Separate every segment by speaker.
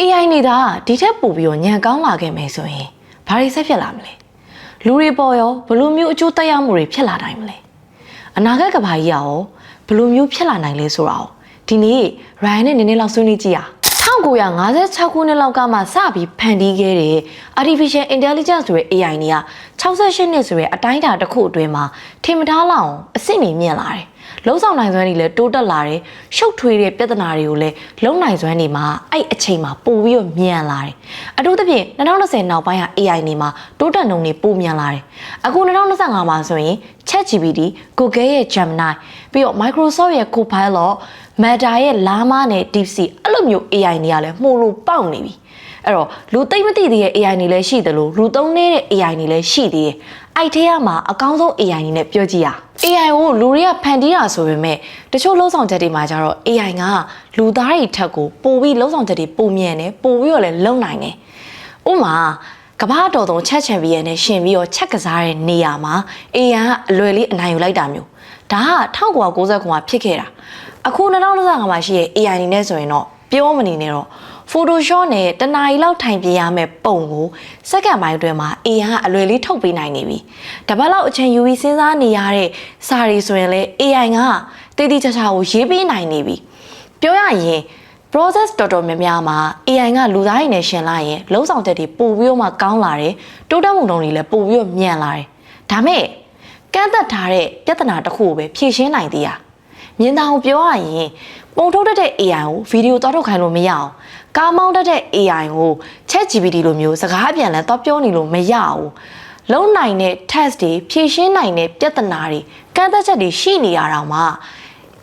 Speaker 1: AI နေတာဒီထက်ပိုပြီးတော့ညံကောင်းလာခဲ့မယ်ဆိုရင်ဘာတွေဆက်ဖြစ်လာမလဲလူတွေပေါ်ရောဘယ်လိုမျိုးအကျိုးသက်ရောက်မှုတွေဖြစ်လာနိုင်မလဲအနာဂတ်ကဘာကြီးရောဘယ်လိုမျိုးဖြစ်လာနိုင်လဲဆိုတာကိုဒီနေ့ Ryan နဲ့နည်းနည်းလောက်ဆွေးနွေးကြည့်ရအောင် 1956ခုနှစ်လောက်ကမှစပြီးဖန်တီးခဲ့တဲ့ artificial intelligence ဆိုတဲ့ AI တွေက68နှစ်ဆိုတဲ့အတိုင်းအတာတစ်ခုအတွင်းမှာထင်မထားလောက်အောင်အဆင့်တွေမြင့်လာတယ်။လုံးဆောင်နိုင်စွမ်းတွေလည်းတိုးတက်လာတယ်။ရှုပ်ထွေးတဲ့ပြဿနာတွေကိုလည်းလုံးနိုင်စွမ်းတွေမှာအဲ့အချိန်မှာပိုပြီးတော့မြန်လာတယ်။အထူးသဖြင့်2020နောက်ပိုင်းက AI နေမှာတိုးတက်နှုန်းတွေပိုမြန်လာတယ်။အခု2025မှာဆိုရင် ChatGPT, Google ရဲ့ Gemini ပြီးတော့ Microsoft ရဲ့ Copilot, Meta ရဲ့ Llama နဲ့ DeepSeek အဲ့လိုမျိုး AI တွေကလည်းမှုလို့ပေါက်နေပြီ။အဲ့တော့လူသိမ့်မသိသေးတဲ့ AI တွေလည်းရှိတယ်လို့လူသုံးနေတဲ့ AI တွေလည်းရှိသေးတယ်။အဲ့ထဲကမှအကောင်းဆုံး AI တွေနဲ့ပြောကြည့်ရအောင် AI ကိုလူတွေကဖန်တီးတာဆိုပေမဲ့တချို့လုံဆောင်ချက်တွေမှာကျတော့ AI ကလူသားတွေထက်ကိုပိုပြီးလုံဆောင်ချက်တွေပုံမြန်တယ်ပိုပြီးတော့လည်းလုံနိုင်တယ်။ဥပမာကမ္ဘာတော်သုံးချက်ချန်ပီယံနဲ့ရှင်ပြီးတော့ချက်ကစားတဲ့နေရာမှာ AI ကအလွယ်လေးအနိုင်ယူလိုက်တာမျိုးဒါက1990မှာဖြစ်ခဲ့တာ အခု2025မှာရှိရဲ့ AI အနေနဲ့ဆိုရင်တော့ပြောမနေနဲ့တော့ Photoshop နဲ့တနားရီလောက်ထိုင်ပြရမယ့်ပုံကိုစက္ကန့်ပိုင်းအတွင်းမှာ AI ကအလွယ်လေးထုတ်ပေးနိုင်နေပြီ။တပတ်လောက်အချိန်ယူပြီးစဉ်းစားနေရတဲ့စာရီဆိုရင်လည်း AI ကတည်တည်ချာချာကိုရေးပေးနိုင်နေပြီ။ပြောရရင် process တော်တော်များများမှာ AI ကလူသားရည်နဲ့ရှင်လိုက်ရင်လုံးဆောင်ချက်တွေပို့ပြီးတော့မှကောင်းလာတယ်။တိုးတက်မှုနှုန်းတွေလည်းပို့ပြီးတော့မြန်လာတယ်။ဒါမဲ့ကန့်သက်ထားတဲ့ပြဿနာတစ်ခုကိုပဲဖြေရှင်းနိုင်သေးတာ။ မြင်တာကိုပြောရရင်ပုံထုတ်တတ်တဲ့ AI ကိုဗီဒီယိုတောက်ထုတ်ခိုင်းလို့မရအောင်ကားမောင်းတတ်တဲ့ AI ကို ChatGPT လိုမျိုးစကားပြန်လဲတော့ပြောနေလို့မရဘူးလုံနိုင်တဲ့ test တွေဖြည့်ရှင်းနိုင်တဲ့ပြဿနာတွေကန့်သက်ချက်တွေရှိနေရတော့မှ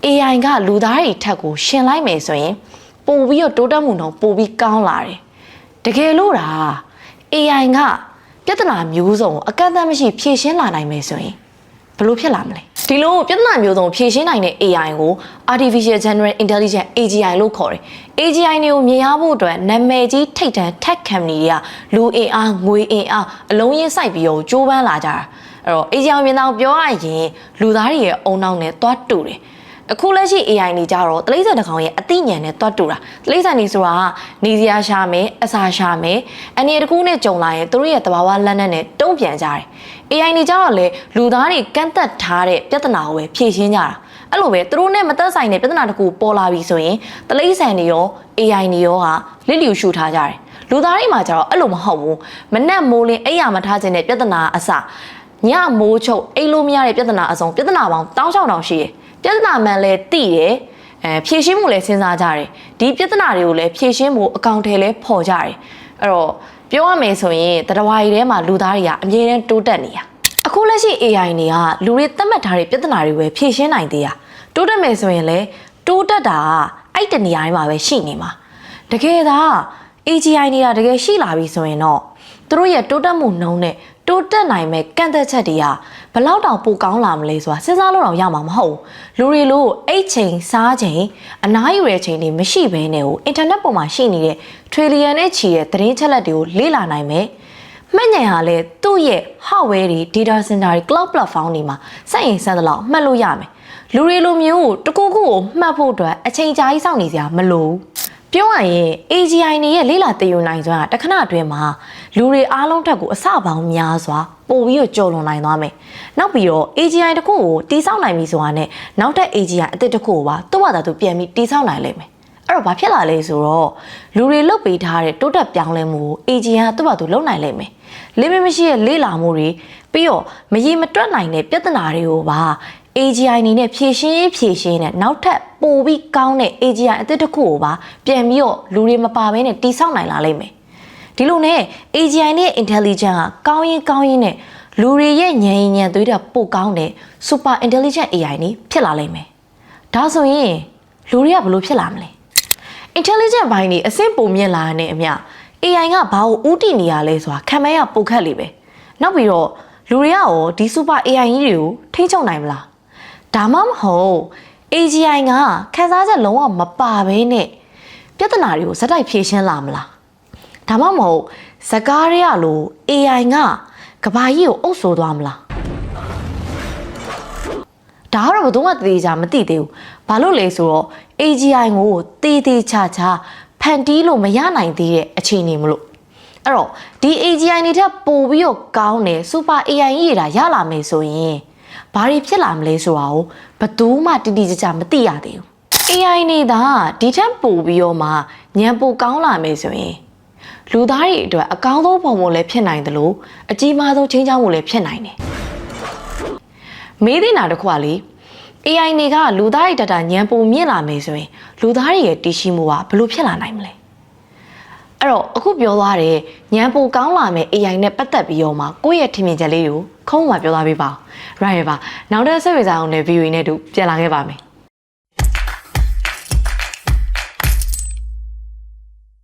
Speaker 1: AI ကလူသားတွေထက်ကိုရှင်လိုက်မယ်ဆိုရင်ပို့ပြီးတော့တိုးတက်မှုနှုန်းပို့ပြီးကောင်းလာတယ်တကယ်လို့ဒါ AI ကပြဿနာမျိုးစုံကိုအကန့်အသတ်မရှိဖြည့်ရှင်းလာနိုင်မယ်ဆိုရင်ဘယ်လိုဖြစ်လာမလဲ ဒီလိုပြဿနာမျိုးစုံဖြေရှင်းနိုင်တဲ့ AI ကို Artificial General Intelligence AGI လို့ခေါ်တယ် AGI တွေကိုမြင်ရဖို့အတွက်နာမည်ကြီးထိပ်တန်း tech company တွေကလူအင်အားငွေအင်အားအလုံးရင်းစိုက်ပြီးတော့ကြိုးပမ်းလာကြတာအဲ့တော့ AGI မြင်တော့ပြောရရင်လူသားတွေရဲ့အုံနောက်နဲ့သွားတူတယ် အခုလက်ရှိ AI နေကြတော့တလိမ့်ဆန်တစ်ကောင်ရဲ့အသိဉာဏ်နဲ့တွတ်တူတာတလိမ့်ဆန်နေဆိုတာကနေစရာရှာမယ်အစာရှာမယ်အနေတစ်ခုနဲ့ကြုံလာရင်သူတို့ရဲ့သဘာဝလက်နက်နဲ့တုံ့ပြန်ကြတယ် AI နေကြတော့လေလူသားတွေကန့်သက်ထားတဲ့ပြဿနာကိုပဲဖြေရှင်းကြတာအဲ့လိုပဲသူတို့နဲ့မသက်ဆိုင်တဲ့ပြဿနာတစ်ခုပေါ်လာပြီဆိုရင်တလိမ့်ဆန်တွေရော AI တွေရောဟာလစ်လျူရှုထားကြတယ်လူသားတွေမှာကျတော့အဲ့လိုမဟုတ်ဘူးမနဲ့မိုးလင်းအိယာမထားခြင်းတဲ့ပြဿနာအစ ညမိုးချုပ်အိတ်လို့မရတဲ့ပြဿနာအစုံပြဿနာပေါင်းတောင်းချောင်းတောင်ရှိတယ်ပြဿနာမှန်လဲတိတယ်အဲဖြည့်ရှင်းမှုလည်းစဉ်းစားကြတယ်ဒီပြဿနာတွေကိုလည်းဖြည့်ရှင်းဖို့အကောင့်ထဲလဲပေါ်ကြတယ်အဲ့တော့ပြောရမယ်ဆိုရင်တရဝါရီထဲမှာလူသားတွေကအမြဲတမ်းတိုးတက်နေတာအခုလက်ရှိ AI တွေကလူတွေသတ်မှတ်ထားတဲ့ပြဿနာတွေပဲဖြည့်ရှင်းနိုင်သေးတာတိုးတက်မယ်ဆိုရင်လဲတိုးတက်တာကအဲ့တနေရာတွေမှာပဲရှိနေမှာတကယ်သာ AGI နေတာတကယ်ရှိလာပြီဆိုရင်တော့သူတို့ရဲ့တိုးတက်မှုနှုန်းနဲ့ တိုးတက်နိုင်မဲ့ကန့်သက်ချက်တွေကဘလောက်တောင်ပိုကောင်းလာမလဲဆိုတာစဉ်းစားလို့တော့ရမှာမဟုတ်ဘူးလူတွေလို့အိတ်ချိန်စားချိန်အနားယူတဲ့ချိန်တွေမရှိဘဲနဲ့ဟိုအင်တာနက်ပေါ်မှာရှိနေတဲ့ထရီလီယံနဲ့ချီတဲ့သတင်းချက်လက်တွေကိုလေ့လာနိုင်မယ်မှတ်ဉာဏ်ဟာလည်းသူ့ရဲ့ hardware တွေ data center တွေ cloud platform တွေမှာစက်ရင်စက်သလောက်မှတ်လို့ရမယ်လူတွေလိုမျိုးတကူကူကိုမှတ်ဖို့အတွက်အချိန်ကြာကြီးစောင့်နေစရာမလိုဘူး ပြောရရင် AGI နေရဲ့လေးလာတည်ယူနိုင်စွမ်းကတခဏအတွင်းမှာလူတွေအားလုံးတက်ကိုအစပေါင်းများစွာပို့ပြီးတော့ကြော်လွန်နိုင်သွားမယ်။နောက်ပြီးတော့ AGI တစ်ခုကိုတိစောက်နိုင်ပြီဆိုတာနဲ့နောက်ထပ် AGI အသစ်တစ်ခုကိုပါသူ့ဘာသာသူပြန်ပြီးတိစောက်နိုင်လိမ့်မယ်။အဲ့တော့ဘာဖြစ်လာလဲဆိုတော့လူတွေလုတ်ပေးထားတဲ့တိုးတက်ပြောင်းလဲမှုကို AGI ကသူ့ဘာသူလုပ်နိုင်လိမ့်မယ်။လေးမမရှိရဲ့လေးလာမှုတွေပြီးတော့မရေမတွက်နိုင်တဲ့ပြဿနာတွေကိုပါ AGI အနေနဲ့ဖြည့်ရှင်းဖြည့်ရှင်းနဲ့နောက်ထပ် ပိုပြီးကောင်းတဲ့ AGI အသစ်တစ်ခုကိုပါပြန်ပြီးတော့လူတွေမပါဘဲနဲ့တိစောက်နိုင်လာလိမ့်မယ်ဒီလိုနဲ့ AGI နဲ့ intelligent ကကောင်းရင်ကောင်းရင်နဲ့လူတွေရဲ့ဉာဏ်ရည်ဉာဏ်သွေးတဲ့ပိုကောင်းတဲ့ super intelligent AI နေဖြစ်လာလိမ့်မယ်ဒါဆိုရင်လူတွေကဘယ်လိုဖြစ်လာမလဲ intelligent ဘိုင်းနေအဆင့်ပုံမြင့်လာတဲ့အမျှ AI ကဘာကိုဥတည်နေရလဲဆိုတာခံမဲရပုတ်ခတ်လိပဲနောက်ပြီးတော့လူတွေကရောဒီ super AI ကြီးတွေကိုထိန်းချုပ်နိုင်မလားဒါမှမဟုတ် AGI ကခန်းစားချက်လုံးဝမပါဘဲနဲ့ပြဿနာတွေကိုဇက်တိုက်ဖြေရှင်းလာမလားဒါမှမဟုတ်ဇကားရရလို့ AI ကကဘာကြီးကိုအုပ်ဆိုးသွားမလားဒါကတော့ဘယ်သူမှတည်ကြမသိသေးဘူးဘာလို့လဲဆိုတော့ AGI ကိုတည်တည်ချာချာဖဖန်တီးလို့မရနိုင်သေးတဲ့အခြေအနေမလို့အဲ့တော့ဒီ AGI နေထက်ပိုပြီးတော့ကောင်းတယ် Super AI ကြီးတွေဒါရလာမယ်ဆိုရင် ဘာတွေဖြစ်လာမလဲဆိုတာကိုဘယ်သူမှတိတိကျကျမသိရသေးဘူး AI နေတာဒီထက်ပိုပြီးတော့မှညံပိုကောင်းလာမယ်ဆိုရင်လူသားတွေအတွက်အကောင်းဆုံးပုံပုံလည်းဖြစ်နိုင်တယ်လို့အကြီးမားဆုံးချင်းချောင်းမှုလည်းဖြစ်နိုင်တယ်မေးတင်တာတစ်ခုကလေ AI တွေကလူသားတွေတတာညံပိုမြင့်လာမယ်ဆိုရင်လူသားတွေရဲ့တည်ရှိမှုကဘယ်လိုဖြစ်လာနိုင်မလဲအဲ့တော့အခုပြောသွားတဲ့ညံပိုကောင်းလာမယ် AI နဲ့ပတ်သက်ပြီးတော့မှကိုယ့်ရဲ့ထင်မြင်ချက်လေးကို ခုံးမှပြောသွားပေးပါဦး right ပါနောက်တဲ့ဆက်ဝေစာအောင်နဲ့ view နဲ့တူပြန်လာခဲ့ပါမယ်